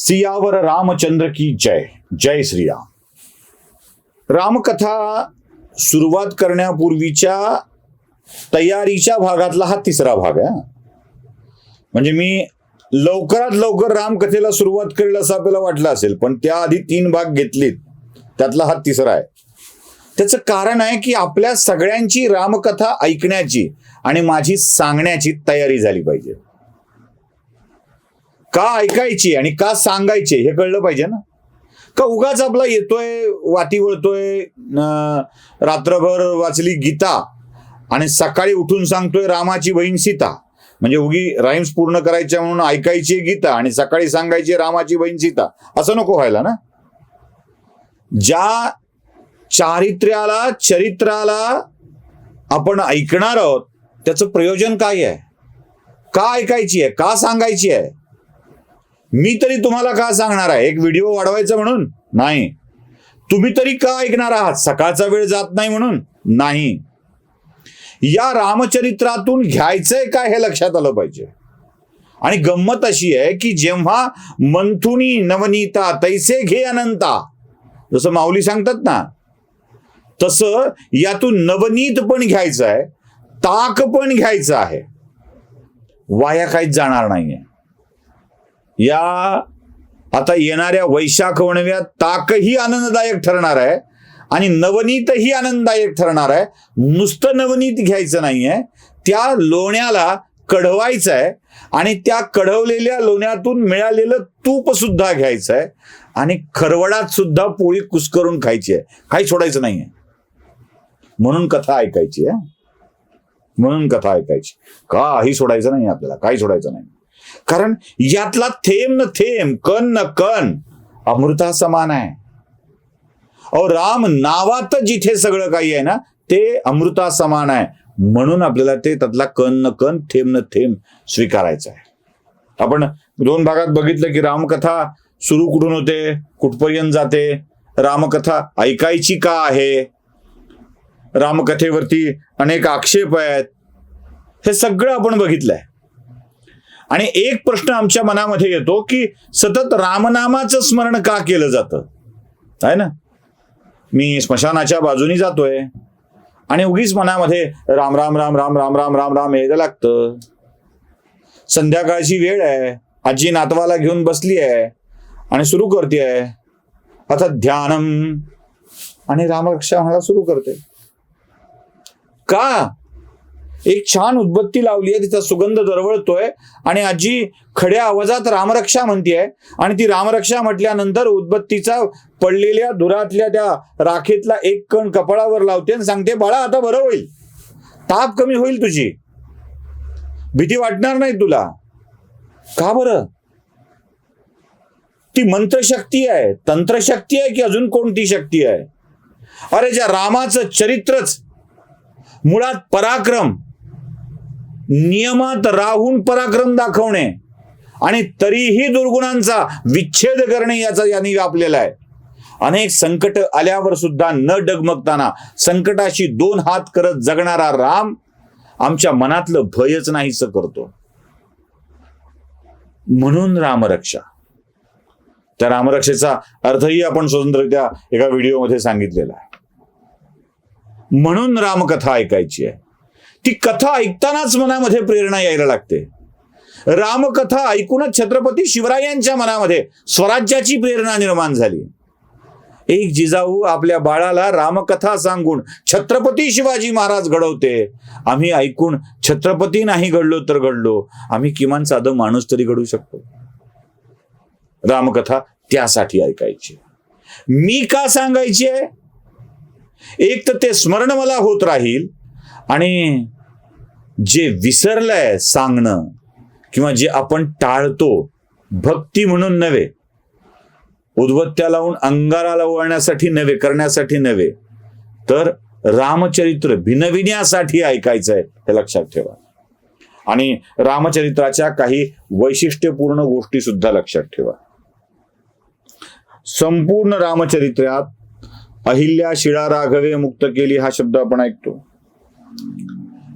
सियावर रामचंद्र की जय. जय श्रीराम. रामकथा सुरुवात करण्यापूर्वीच्या तयारीच्या भागातला हा तिसरा भाग आहे म्हणजे मी लवकरात लवकर रामकथेला सुरुवात करेल असं आपल्याला वाटलं असेल पण त्याआधी तीन भाग घेतलेत. त्यातला हा तिसरा आहे. त्याचं कारण आहे की आपल्या सगळ्यांची रामकथा ऐकण्याची आणि माझी सांगण्याची तयारी झाली पाहिजे. का ऐकायची आणि का सांगायचे हे कळलं पाहिजे ना? का उगाच आपला येतोय वाती वळतोय अं, रात्रभर वाचली गीता आणि सकाळी उठून सांगतोय रामाची बहीण सीता. म्हणजे उगी राईम्स पूर्ण करायच्या म्हणून ऐकायची गीता आणि सकाळी सांगायची रामाची बहीण सीता. असं नको व्हायला ना? ज्या चारित्र्याला चरित्राला आपण ऐकणार आहोत त्याचं प्रयोजन काय आहे? का ऐकायची आहे? का सांगायची आहे? मी तरी तुम्हाला का सांगणार आहे? एक व्हिडिओ वाढवायचा म्हणून? नाही. तुम्ही तरी का ऐकणार आहात? सकाळचा वेळ जात नाही म्हणून? नाही. या रामचरित्रातून घ्यायचंय काय हे लक्षात आलं पाहिजे? आणि गंमत अशी आहे की जेव्हा मंथुनी नवनीता तैसे घे अनंता जसं माऊली सांगतात ना तसं यातून नवनीत पण घ्यायचं आहे ताक पण घ्यायचं आहे. वाया काहीच जाणार नाहीये. या आता येणाऱ्या वैशाख वणव्या ताकही आनंददायक ठरणार आहे आणि नवनीतही आनंददायक ठरणार आहे. नुसतं नवनीत घ्यायचं नाहीये. त्या लोण्याला कढवायचं आहे आणि त्या कढवलेल्या लोण्यातून मिळालेलं तूप सुद्धा घ्यायचं आहे आणि खरवडात सुद्धा पोळी कुस्करून खायची आहे. काही सोडायचं नाहीये. म्हणून कथा ऐकायची आहे. म्हणून कथा ऐकायची. काही सोडायचं नाही आपल्याला. काही सोडायचं नाही. कारण यातला थेंब न थेंब कण न कण अमृता समान आहे. अहो राम नावात जिथे सगळं काही आहे ना ते अमृता समान आहे. म्हणून आपल्याला ते त्यातला कण न कण थेंब न थेंब स्वीकारायचं आहे. आपण दोन भागात बघितलं की रामकथा सुरू कुठून होते? कुठपर्यंत जाते? रामकथा ऐकायची का आहे? रामकथेवरती अनेक आक्षेप आहेत. हे सगळं आपण बघितलंय. आणि एक प्रश्न आमच्या मनामध्ये येतो की सतत रामनामाचं स्मरण का केलं जातं? आहे ना? मी स्मशानाच्या बाजूनी जातोय आणि उगीच मनामध्ये राम राम राम राम राम राम राम राम यायला लागतं. संध्याकाळची वेळ आहे. आजी नातवाला घेऊन बसली आहे आणि सुरू करते आहे. आता ध्यानम. आणि रामरक्षा म्हणायला सुरू करते. का? एक छान उदबत्ती लावली आहे तिचा सुगंध दरवळतोय आणि आजी खड्या आवाजात रामरक्षा म्हणतीये. आणि ती रामरक्षा म्हटल्यानंतर उदबत्तीचा पडलेल्या धुरातल्या त्या राखेतला एक कण कपाळावर लावते आणि सांगते बाळा आता बरं होईल. ताप कमी होईल तुझी. भीती वाटणार नाही तुला. का बरं? ती मंत्रशक्ती आहे. तंत्रशक्ती आहे की अजून कोणती शक्ती आहे? अरे ज्या रामाचं चरित्रच मुळात पराक्रम नियमात राहून पराक्रम दाखवणे आणि तरीही दुर्गुणांचा विच्छेद करणे याचा यांनी व्यापलेला आहे. अनेक संकट आल्यावर सुद्धा न डगमगताना संकटाशी दोन हात करत जगणारा राम आमच्या मनातलं भयच नाहीस करतो. म्हणून रामरक्षा. त्या रामरक्षेचा अर्थही आपण स्वतंत्ररित्या एका व्हिडिओमध्ये सांगितलेला आहे. म्हणून रामकथा ऐकायची आहे. ती कथा ऐकतानाच मनामध्ये प्रेरणा यायला लागते. रामकथा ऐकूनच छत्रपती शिवरायांच्या मनामध्ये स्वराज्याची प्रेरणा निर्माण झाली. एक जिजाऊ आपल्या बाळाला रामकथा सांगून छत्रपती शिवाजी महाराज घडवते. आम्ही ऐकून छत्रपती नाही घडलो तर घडलो. आम्ही किमान साधं माणूस तरी घडू शकतो. रामकथा त्यासाठी ऐकायची. मी का सांगायची आहे? एक तर ते स्मरण मला होत राहील. आणि जे विसरलंय सांगणं किंवा जे आपण टाळतो भक्ती म्हणून नव्हे उद्बत्त्या लावून अंगाराला वळण्यासाठी नव्हे करण्यासाठी नव्हे तर रामचरित्र भिनविण्यासाठी ऐकायचं आहे हे लक्षात ठेवा. आणि रामचरित्राच्या काही वैशिष्ट्यपूर्ण गोष्टी सुद्धा लक्षात ठेवा. संपूर्ण रामचरित्रात अहिल्या शिळा राघवे मुक्त केली हा शब्द आपण ऐकतो.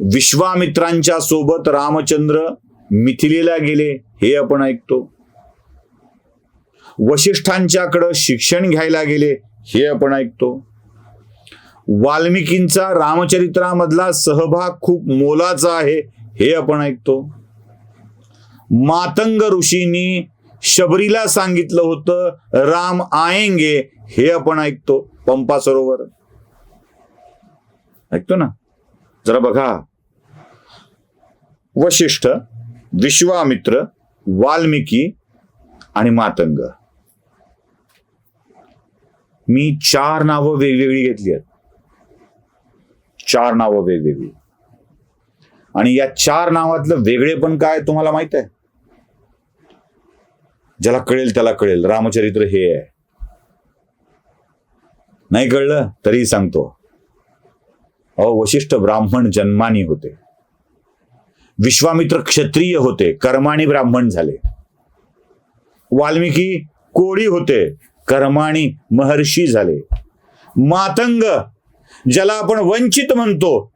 विश्वामित्रांच्या सोबत रामचंद्र मिथिलेला गेले हे आपण ऐकतो. वशिष्ठांच्याकडं शिक्षण घ्यायला गेले हे आपण ऐकतो. वाल्मिकींचा रामचरित्रामधला सहभाग खूप मोलाचा आहे हे आपण ऐकतो. मातंग ऋषींनी शबरीला सांगितलं होतं राम आएंगे हे आपण ऐकतो पंपा सरोवर. ऐकतो ना? जरा बघा. वशिष्ठ विश्वामित्र वाल्मिकी आणि मातंग. मी चार नावं वेगवेगळी घेतली आहेत. चार नावं वेगवेगळी. आणि या चार नावातलं वेगळे पण काय तुम्हाला माहीत आहे? ज्याला कळेल त्याला कळेल. रामचरित्र हे आहे. नाही कळलं? तरीही सांगतो. वशिष्ठ ब्राह्मण जन्मानी होते. विश्वामित्र क्षत्रिय होते कर्माणी ब्राह्मण झाले. वाल्मिकी कोळी होते कर्माणी महर्षी झाले. मातंग ज्याला आपण वंचित म्हणतो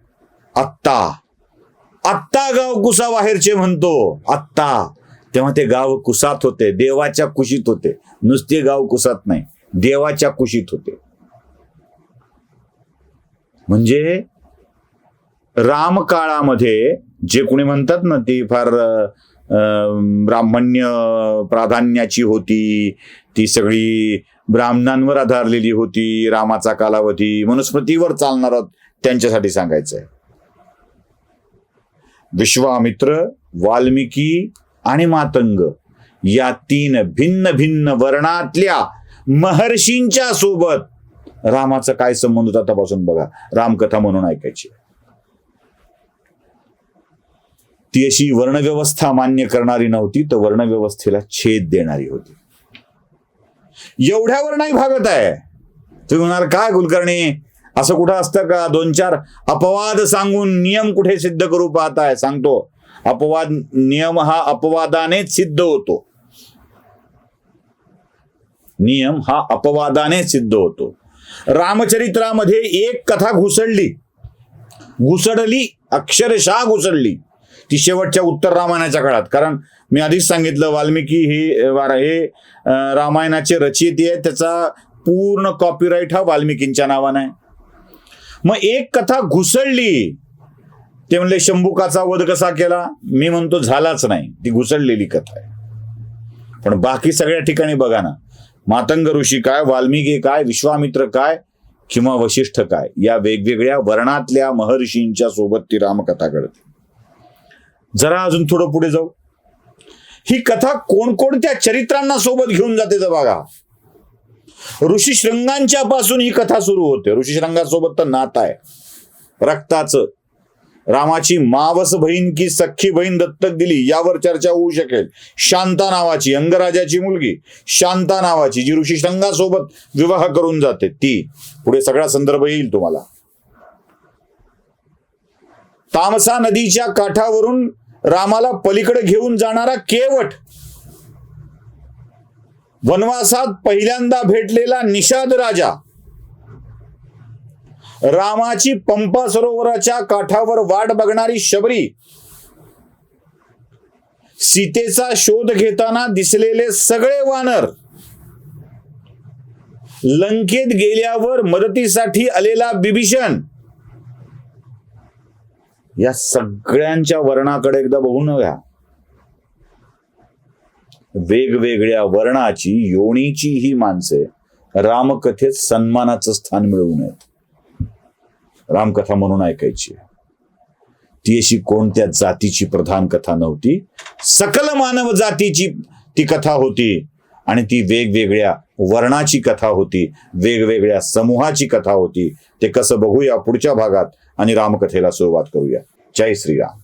आत्ता. आत्ता गाव कुसा बाहेरचे म्हणतो आत्ता. तेव्हा ते गाव कुसात होते देवाच्या कुशीत होते. नुसते गाव कुसात नाही देवाच्या कुशीत होते. म्हणजे राम काळामध्ये जे कोणी म्हणतात ना ती फार अं, ब्राह्मण्य प्राधान्याची होती ती सगळी ब्राह्मणांवर आधारलेली होती रामाचा कालावधी मनुस्मृतीवर चालणार त्यांच्यासाठी सांगायचं आहे विश्वामित्र वाल्मिकी आणि मातंग या तीन भिन्न भिन्न वर्णातल्या महर्षींच्या सोबत रामाचा काय संबंध होता तपासून बघा. रामकथा म्हणून ऐकायची. ती अशी वर्णव्यवस्था मान्य करणारी नव्हती तर वर्णव्यवस्थेला छेद देणारी होती. एवढ्यावर नाही भागत आहे. तुम्ही म्हणाल काय कुलकर्णी? असं कुठं असतं का? दोन चार अपवाद सांगून नियम कुठे सिद्ध करू पाहताय सांगतो. अपवाद नियम हा अपवादानेच सिद्ध होतो. नियम हा अपवादाने सिद्ध होतो. रामचरित्रामध्ये एक कथा घुसडली. घुसडली अक्षरशः घुसडली. ती शेवटच्या उत्तर रामायणाच्या काळात. कारण मी आधीच सांगितलं वाल्मिकी ही वारा- हे रामायणाचे रचयिते आहे त्याचा पूर्ण कॉपीराईट हा वाल्मिकींच्या नावाने आहे. मग एक कथा घुसळली ते म्हणले शंभुकाचा वध कसा केला? मी म्हणतो झालाच नाही. ती घुसळलेली कथा आहे. पण बाकी सगळ्या ठिकाणी बघा ना. मातंग ऋषी काय वाल्मिकी काय विश्वामित्र काय किंवा वशिष्ठ काय या वेगवेगळ्या वर्णातल्या महर्षींच्या सोबत ती रामकथा घडते. जरा अजून थोडं पुढे जाऊ. ही कथा कोणकोणत्या चरित्रांना सोबत घेऊन जाते तर बघा. ऋषीशृंगांच्या पासून ही कथा सुरू होते. ऋषीशृंगासोबत तर नात आहे. रक्ताचं. रामाची मावस बहीण की सख्खी बहीण दत्तक दिली यावर चर्चा होऊ शकेल. शांता नावाची अंगराजाची मुलगी. शांता नावाची जी ऋषी शृंगासोबत विवाह करून जाते. ती. पुढे सगळा संदर्भ येईल तुम्हाला. तामसा नदीच्या काठावरून रामाला पलीकडे घेऊन जाणारा केवट. वनवासात पहिल्यांदा भेटलेला निषाद राजा. रामाची पंपा सरोवराच्या काठावर वाट बघणारी शबरी. सीतेचा शोध घेताना दिसलेले सगळे वानर. लंकेत गेल्यावर मदतीसाठी आलेला बिभीषण. या सगळ्यांच्या वर्णाकडे एकदा बघून घ्या वेगवेगळ्या वर्णाची योनीची ही माणसे रामकथेत सन्मानाचं स्थान मिळवून आहेत. रामकथा म्हणून ऐकायची ती अशी कोणत्या जातीची प्रधान कथा नव्हती सकल मानव जातीची ती कथा होती आणि ती वेगवेगळ्या वर्णाची कथा होती वेगवेगळ्या समूहाची कथा होती. ते कसं बघूया पुढच्या भागात. आणि रामकथेला सुरुवात करूया. जय श्रीराम.